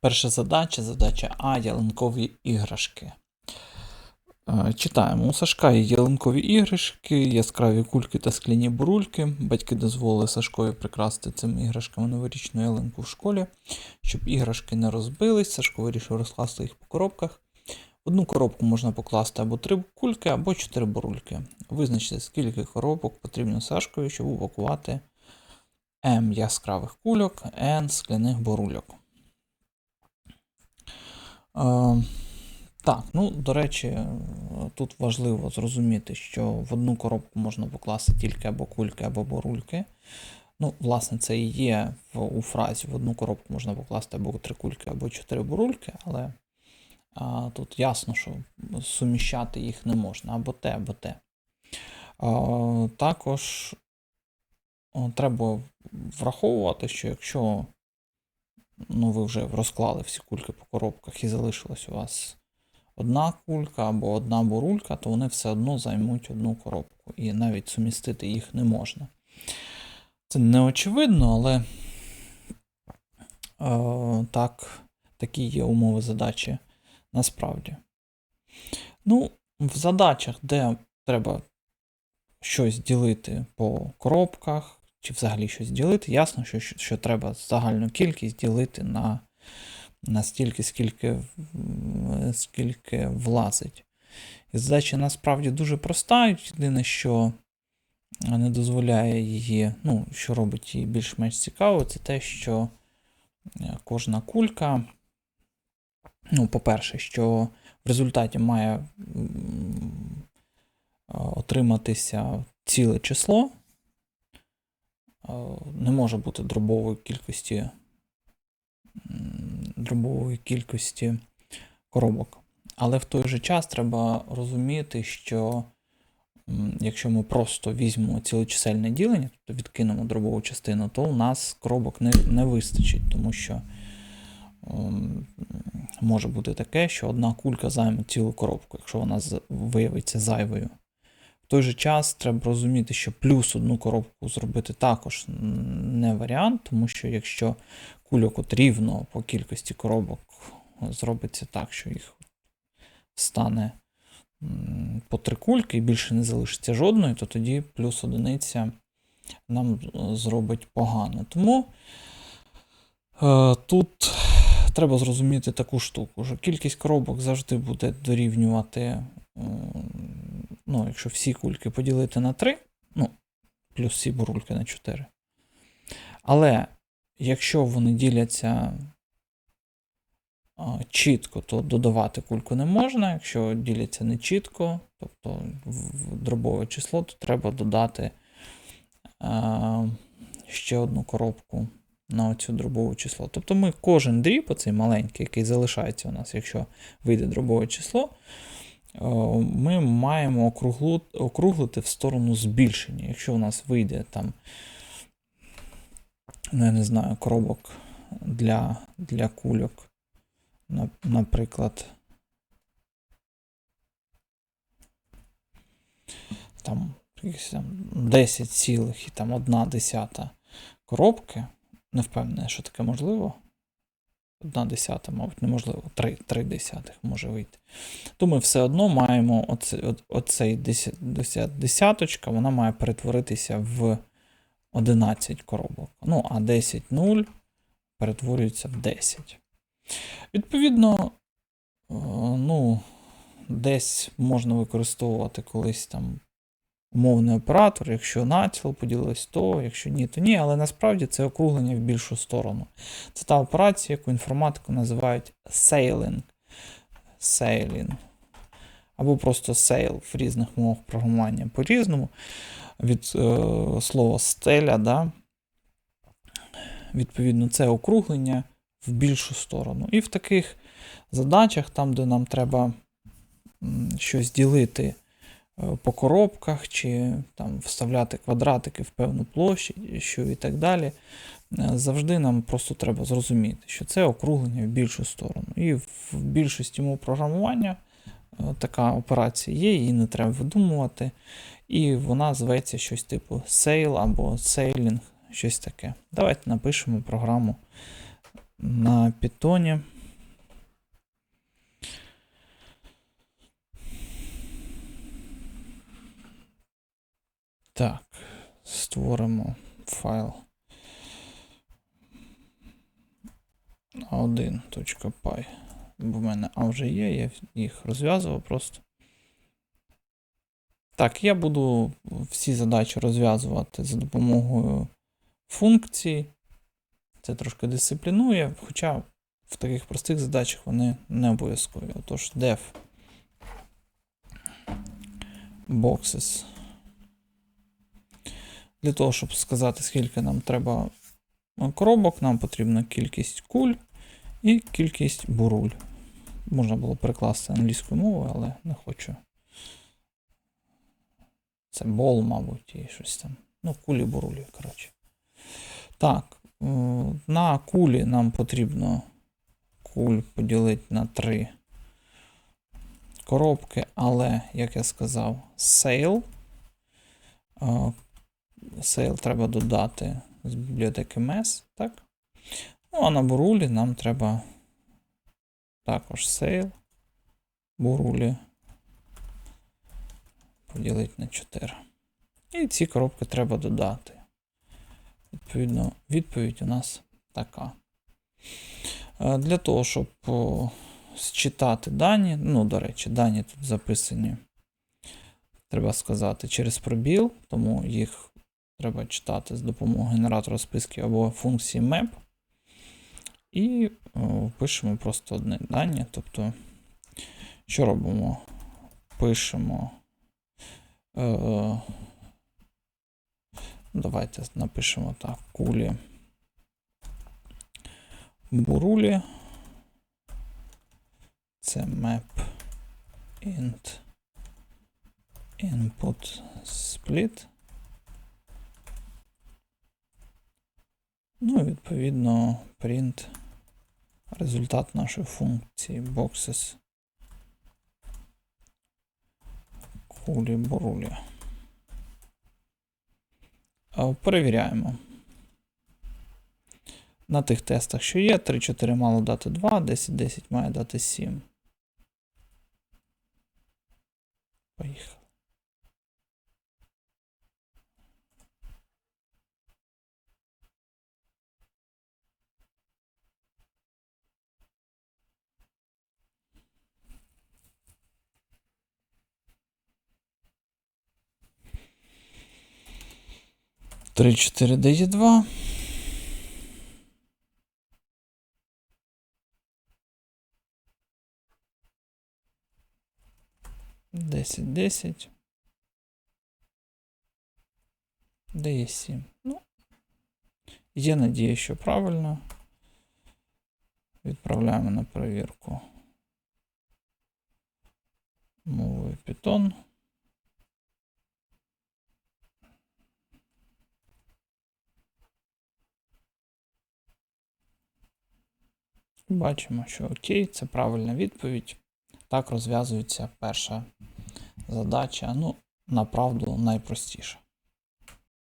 Перша задача, задача А, ялинкові іграшки. Е, Читаємо. У Сашка є ялинкові іграшки, яскраві кульки та скляні бурульки. Батьки дозволили Сашкові прикрасити цими іграшками новорічну ялинку в школі. Щоб іграшки не розбились, Сашко вирішив розкласти їх по коробках. Одну коробку можна покласти або три кульки, або чотири бурульки. Визначте, скільки коробок потрібно Сашкові, щоб упакувати М яскравих кульок, N скляних бурульок. Е, так, ну, до речі, е, тут важливо зрозуміти, що в одну коробку можна покласти тільки або кульки, або бурульки. Ну, власне, це і є в, у фразі. В одну коробку можна покласти або три кульки, або чотири бурульки, але а, тут ясно, що суміщати їх не можна або те, або те. А, також треба враховувати, що якщо ну, ви вже розклали всі кульки по коробках і залишилась у вас одна кулька або одна бурулька, то вони все одно займуть одну коробку. І навіть сумістити їх не можна. Це не очевидно, але е, так, такі є умови задачі насправді. Ну, в задачах, де треба щось ділити по коробках, чи взагалі щось ділити, ясно, що, що, треба загальну кількість ділити на, на стільки, скільки, скільки влазить. І задача насправді дуже проста. Єдине, що не дозволяє її, ну, що робить її більш-менш цікавою, це те, що е, кожна кулька, ну, по-перше, що в результаті має е, отриматися ціле число. Не може бути дробової кількості, дробової кількості коробок. Але в той же час треба розуміти, що якщо ми просто візьмемо цілочисельне ділення, тобто відкинемо дробову частину, то у нас коробок не, не вистачить, тому що може бути таке, що одна кулька займе цілу коробку, якщо вона виявиться зайвою. В той же час треба розуміти, що плюс одну коробку зробити також не варіант, тому що якщо кульок от рівно по кількості коробок зробиться так, що їх стане по три кульки і більше не залишиться жодної, то тоді плюс одиниця нам е, зробить погано. Тому е, тут треба зрозуміти таку штуку, що кількість коробок завжди буде дорівнювати, м, ну, якщо всі кульки поділити на 3, ну, плюс всі бурульки на 4. Але якщо вони діляться чітко, то додавати кульку не можна. Якщо діляться не чітко, тобто в дробове число, то треба додати ще одну коробку на оцю дробове число. Тобто ми кожен дріб, оцей маленький, який залишається у нас, якщо вийде дробове число, ми маємо округлити в сторону збільшення. Якщо у нас вийде там, ну я не знаю, коробок для, для кульок, наприклад, там, там 10 цілих і там одна десята коробки. Не впевнений, що таке можливо. Одна десята, мабуть, неможливо. Три, три десятих може вийти. То ми все одно маємо оцей деся- деся- десяточка, вона має перетворитися в 11 коробок. Ну, а 10 0 перетворюється в 10. Відповідно, е, ну, десь можна використовувати колись там умовний оператор, якщо націло поділилось то, якщо ні, то ні, але насправді це округлення в більшу сторону. Це та операція, яку інформатику називають sailing. Sailing. Або просто sail в різних мовах програмування по-різному. Від е, слова стеля, да? відповідно, це округлення в більшу сторону. І в таких задачах, там, де нам треба щось ділити по коробках, чи там вставляти квадратики в певну площадь, що і так далі. е, Завжди нам просто треба зрозуміти, що це округлення в більшу сторону. І в більшості мов програмування е, така операція є, її не треба видумувати. І вона зветься щось типу sail або sailing, щось таке. Давайте напишемо програму на питоні. Так, створимо файл. 1.py. Бо в мене А вже є, я їх розв'язував просто. Так, я буду всі задачі розв'язувати за допомогою функцій. Це трошки дисциплінує, хоча в таких простих задачах вони не обов'язкові. Отож, def boxes. Для того, щоб сказати, скільки нам треба коробок, нам потрібна кількість куль і кількість буруль. Можна було перекласти англійською мовою, але не хочу. Це бол, мабуть, і щось там. Ну, кулі бурулі, коротше. Так, е, на кулі нам потрібно куль поділити на три коробки, але, як я сказав, sale. Sale треба додати з бібліотеки MES, так? Ну, а на бурулі нам треба також sale, бурулі поділити на 4. І ці коробки треба додати. Відповідно, відповідь у нас така. Е, Для того, щоб считати дані, ну, до речі, дані тут записані, треба сказати, через пробіл, тому їх треба читати з допомогою генератора списків або функції map. І о, пишемо просто одне дані. Тобто, що робимо? Пишемо. Е, Давайте напишемо так: кулі. Бурулі. Це map int input split. Ну, і відповідно, print результат нашої функції boxes кулі бурулі. Перевіряємо. На тих тестах, що є, 3-4 мало дати 2, 10-10 має дати 7. Поїхали. Три, чотири дає два. Десять, десять. Дає сім. Ну, є надія, що правильно. Відправляємо на перевірку мовою Python. Бачимо, що окей, це правильна відповідь. Так розв'язується перша задача. Ну, направду найпростіша.